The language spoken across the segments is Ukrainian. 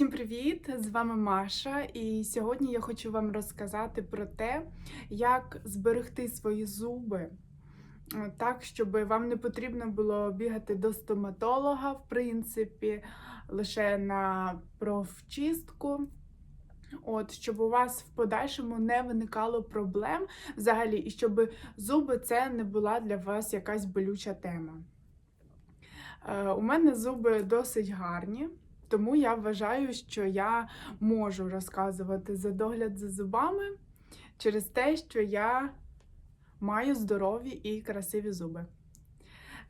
Всім привіт! З вами Маша, і сьогодні я хочу вам розказати про те, як зберегти свої зуби е, так, щоб вам не потрібно було бігати до стоматолога, в принципі, лише на профчистку. От, щоб у вас в подальшому не виникало проблем взагалі, і щоб зуби це не була для вас якась болюча тема. Е, у мене зуби досить гарні. Тому я вважаю, що я можу розказувати за догляд за зубами через те, що я маю здорові і красиві зуби.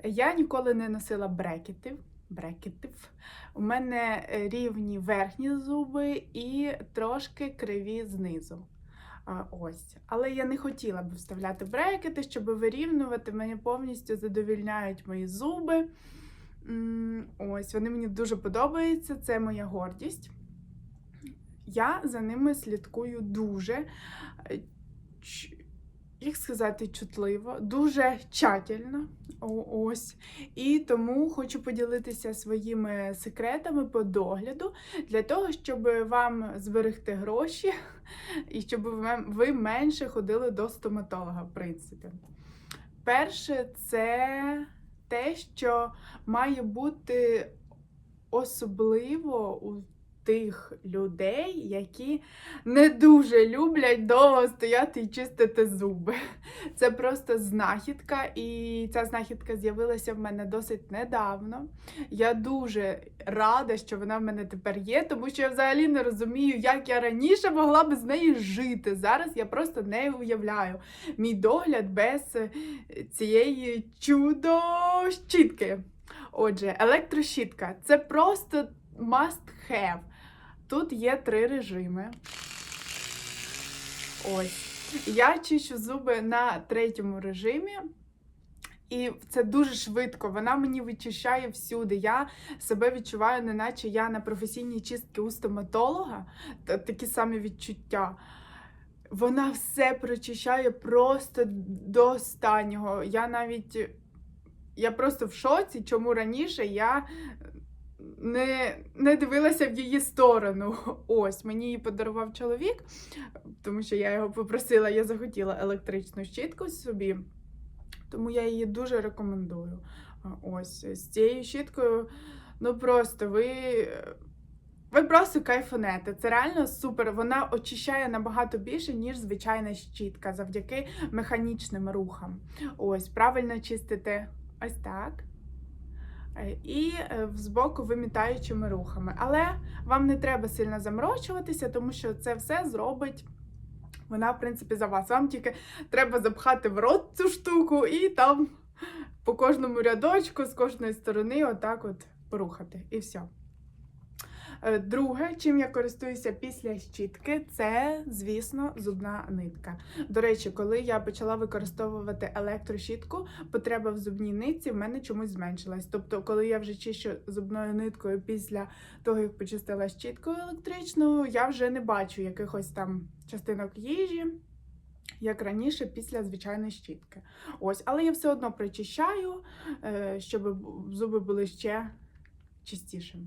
Я ніколи не носила брекетів. брекетів. У мене рівні верхні зуби і трошки криві знизу. Ось. Але я не хотіла б вставляти брекети, щоб вирівнювати. Мене повністю задовільняють мої зуби. Ось, вони мені дуже подобаються, це моя гордість. Я за ними слідкую дуже, е, як сказати, чутливо, дуже тщательно. Ось. І тому хочу поділитися своїми секретами по догляду для того, щоб вам зберегти гроші і щоб ви менше ходили до стоматолога, в принципі. Перше, це те, що має бути особливо у тих людей, які не дуже люблять довго стояти і чистити зуби. Це просто знахідка, і ця знахідка з'явилася в мене досить недавно. Я дуже рада, що вона в мене тепер є, тому що я взагалі не розумію, як я раніше могла би з нею жити. Зараз я просто не уявляю мій догляд без е, цієї чудо-щітки. Отже, електрощітка це просто must have. Тут є три режими. Ось. Я чищу зуби на третьому режимі. І це дуже швидко. Вона мені вичищає всюди. Я себе відчуваю, неначе я на професійній чистці у стоматолога, такі самі відчуття. Вона все прочищає просто до останнього. Я навіть я просто в шоці, чому раніше я не, не дивилася в її сторону. Ось мені її подарував чоловік, тому що я його попросила, я захотіла електричну щітку собі. Тому я її дуже рекомендую. Ось з цією щіткою, ну просто ви. Ви просто кайфунете. Це реально супер. Вона очищає набагато більше, ніж звичайна щітка, завдяки механічним рухам. Ось, правильно чистите ось так. Е, І з боку вимітаючими рухами. Але вам не треба сильно заморочуватися, тому що це все зробить вона, в принципі, за вас. Вам тільки треба запхати в рот цю штуку і там по кожному рядочку з кожної сторони отак от порухати. І все. Е, Друге, чим я користуюся після щітки, це, звісно, зубна нитка. До речі, коли я почала використовувати електрощітку, потреба в зубній нитці в мене чомусь зменшилась. Тобто, коли я вже чищу зубною ниткою після того, як почистила щіткою електричною, я вже не бачу якихось там частинок їжі. Як раніше, після звичайної щітки. Ось, але я все одно причищаю, е, щоб зуби були ще чистішими.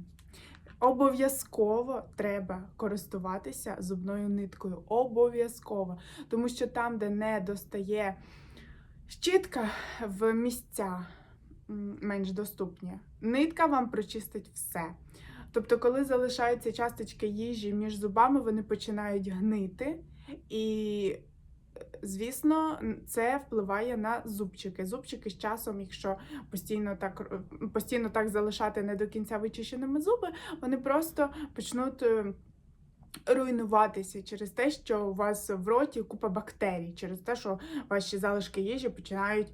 Обов'язково треба користуватися зубною ниткою. Обов'язково. Тому що там, де не достає щітка в місця менш доступні, нитка вам прочистить все. Тобто, коли залишаються часточки їжі між зубами, вони починають гнити. І, звісно, це впливає на зубчики. Зубчики з часом, якщо постійно так, постійно так залишати не до кінця вичищеними зуби, вони просто почнуть е, руйнуватися через те, що у вас в роті купа бактерій, через те, що ваші залишки їжі починають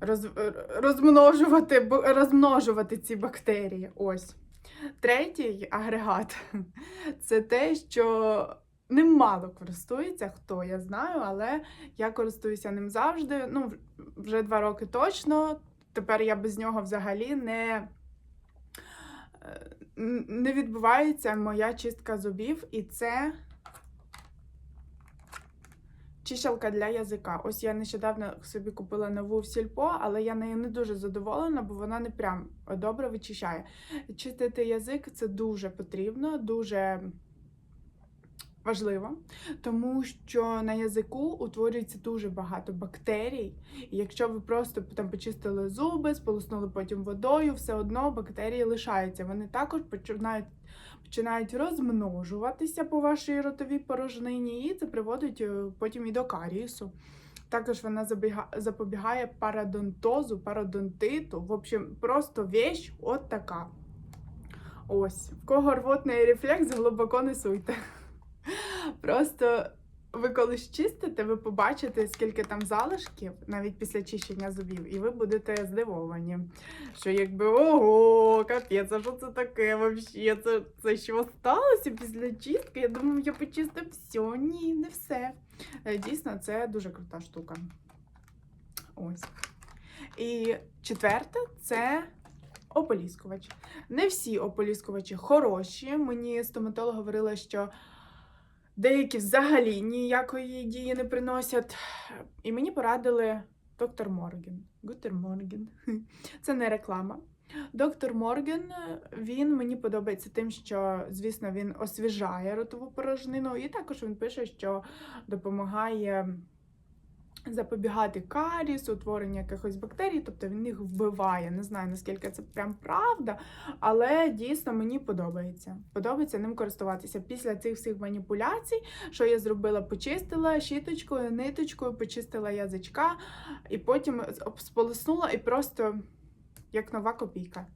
роз, розмножувати, розмножувати ці бактерії. Ось. Третій агрегат це те, що ним мало користується, хто я знаю, але я користуюся ним завжди. Ну, вже два роки точно. Тепер я без нього взагалі не, е, не відбувається моя чистка зубів, і це чищалка для язика. Ось я нещодавно собі купила нову сільпо, але я нею не дуже задоволена, бо вона не прям добре вичищає. Чистити язик це дуже потрібно, дуже важливо, тому що на язику утворюється дуже багато бактерій. І якщо ви просто там почистили зуби, сполоснули потім водою, все одно бактерії лишаються. Вони також починають починають розмножуватися по вашій ротовій порожнині, і це приводить е, потім і до карієсу. Також вона запобігає парадонтозу, парадонтиту. В общем, просто вещь от така. Ось, в кого рвотний рефлекс, глибоко не суйте. Просто ви коли чистите, ви побачите, скільки там залишків, навіть після чищення зубів, і ви будете здивовані. Що якби ого, капець, а що це таке взагалі? Це, це що сталося після чистки? Я думаю, я почистив все. Ні, не все. Е, Дійсно, це дуже крута штука. Ось. І четверте це ополіскувач. Не всі ополіскувачі хороші. Мені стоматолог говорила, що деякі взагалі ніякої дії не приносять. І мені порадили доктор Морген. Гутер Морген. Це не реклама. Доктор Морген, він мені подобається тим, що, звісно, він освіжає ротову порожнину, і також він пише, що допомагає запобігати каріс, утворення якихось бактерій, тобто він їх вбиває. Не знаю, наскільки це прям правда, але дійсно мені подобається. Подобається ним користуватися. Після цих всіх маніпуляцій, що я зробила, почистила щіточкою, ниточкою, почистила язичка, і потім сполоснула і просто як нова копійка.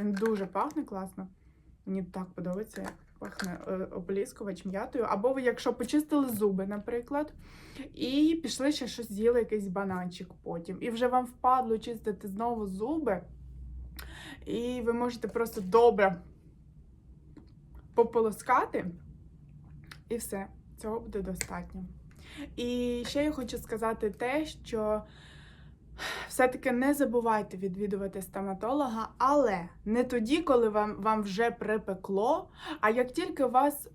Він дуже пахне класно. Мені так подобається, пахне е, ополіскувач м'ятою. Або ви, якщо почистили зуби, наприклад, і пішли ще щось з'їли, якийсь бананчик потім. І вже вам впадло чистити знову зуби. І ви можете просто добре пополоскати, і все, цього буде достатньо. І ще я хочу сказати те, що все-таки не забувайте відвідувати стоматолога, але не тоді, коли вам, вам вже припекло, а як тільки у вас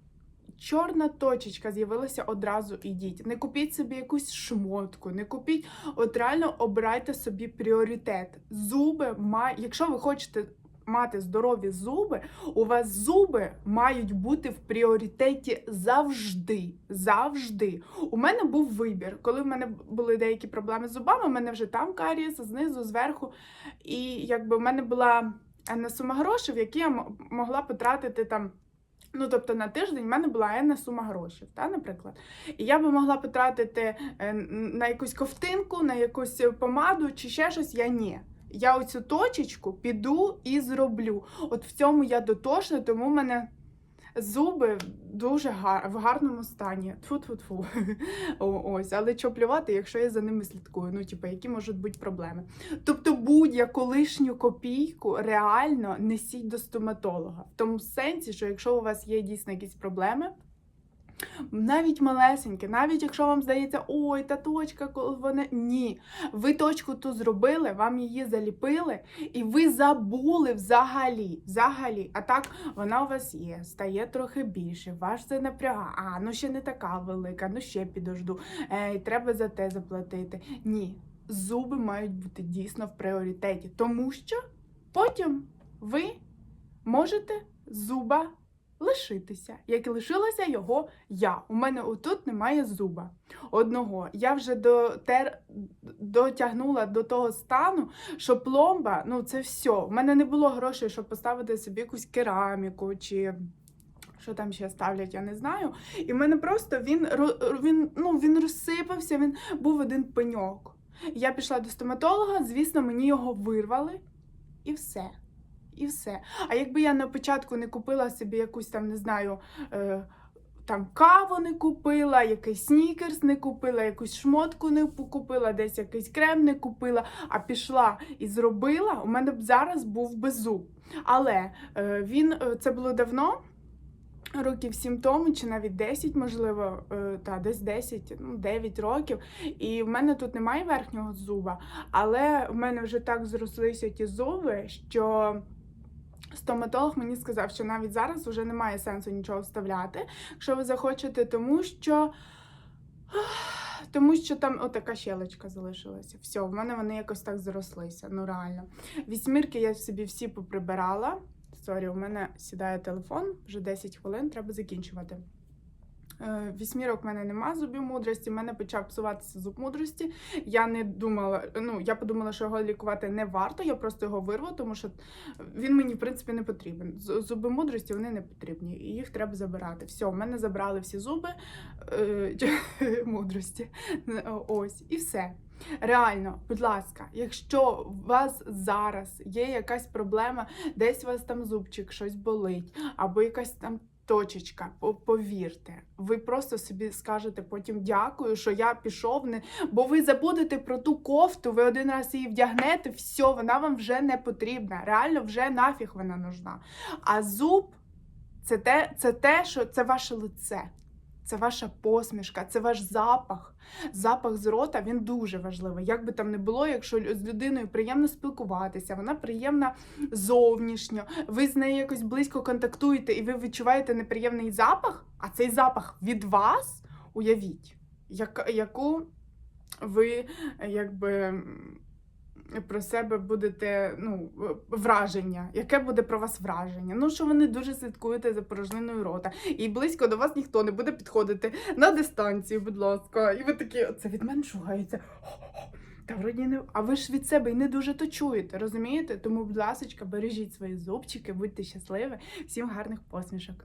чорна точечка з'явилася, одразу ідіть. Не купіть собі якусь шмотку, не купіть, от реально обирайте собі пріоритет. Зуби має, якщо ви хочете. Мати здорові зуби, у вас зуби мають бути в пріоритеті завжди. Завжди. У мене був вибір. Коли в мене були деякі проблеми з зубами, у мене вже там карієс, знизу, зверху. І якби в мене була енна сума грошей, які я могла потратити там. Ну, тобто на тиждень в мене була енна сума грошей, та, наприклад. І я би могла потратити е, на якусь ковтинку, на якусь помаду чи ще щось, я ні. Я оцю точечку піду і зроблю. От в цьому я дотошна, тому в мене зуби дуже гар... в гарному стані. Тфу-тфу-тфу. Ось, але що плювати, якщо я за ними слідкую? Ну, типу, які можуть бути проблеми? Тобто будь-яку лишню копійку реально несіть до стоматолога. В тому сенсі, що якщо у вас є дійсно якісь проблеми. Навіть малесеньке, навіть якщо вам здається, ой, та точка, коли вона. Ні. Ви точку ту зробили, вам її заліпили, і ви забули взагалі. взагалі. А так вона у вас є, стає трохи більше, ваш це напрягає. А, ну ще не така велика, ну ще підожду. Ей, треба за те заплатити. Ні. Зуби мають бути дійсно в пріоритеті, тому що потім ви можете зуба лишитися, як і лишилася його я. У мене отут немає зуба одного. Я вже дотер... дотягнула до того стану, що пломба, ну це все. У мене не було грошей, щоб поставити собі якусь кераміку чи. Що там ще ставлять, я не знаю. І в мене просто він він, ну, він розсипався, він був один пеньок. Я пішла до стоматолога, звісно, мені його вирвали, і все. І все. А якби я на початку не купила собі якусь там, не знаю, е, там каву не купила, якийсь снікерс не купила, якусь шмотку не купила, десь якийсь крем не купила, а пішла і зробила, у мене б зараз був би зуб. Але е, він е, це було давно. Років 7 тому, чи навіть 10, можливо, е, та десь 10, ну 9 років. І в мене тут немає верхнього зуба, але в мене вже так зрослися ті зуби, що стоматолог мені сказав, що навіть зараз вже немає сенсу нічого вставляти, якщо ви захочете, тому що. Тому що там отака щелечка залишилася. Все, в мене вони якось так зрослися. Ну реально. Вісьмірки я собі всі поприбирала. Сорі, у мене сідає телефон, вже 10 хвилин, треба закінчувати. Е, Вісьмірок в мене нема зубів мудрості, в мене почав псуватися зуб мудрості. Я не думала, ну я подумала, що його лікувати не варто, я просто його вирву, тому що він мені в принципі не потрібен. Зуби мудрості вони не потрібні, і їх треба забирати. Все, в мене забрали всі зуби е, мудрості. Ось, і все. Реально, будь ласка, якщо у вас зараз є якась проблема, десь у вас там зубчик, щось болить, або якась там точечка, повірте, ви просто собі скажете потім дякую, що я пішов, не... бо ви забудете про ту кофту, ви один раз її вдягнете, все, вона вам вже не потрібна. Реально, вже нафіг вона нужна. А зуб це те, це те, що це ваше лице. Це ваша посмішка, це ваш запах. Запах з рота він дуже важливий. Як би там не було, якщо з людиною приємно спілкуватися, вона приємна зовнішньо, ви з нею якось близько контактуєте і ви відчуваєте неприємний запах, а цей запах від вас, уявіть, як, яку ви якби. Про себе будете ну, враження. Яке буде про вас враження? Ну, що ви не дуже слідкуєте за порожниною рота, і близько до вас ніхто не буде підходити на дистанцію, будь ласка. І ви такі, це від мене шугається. Та вроді не. А ви ж від себе і не дуже то чуєте, розумієте? Тому, будь ласка, бережіть свої зубчики, будьте щасливі, всім гарних посмішок.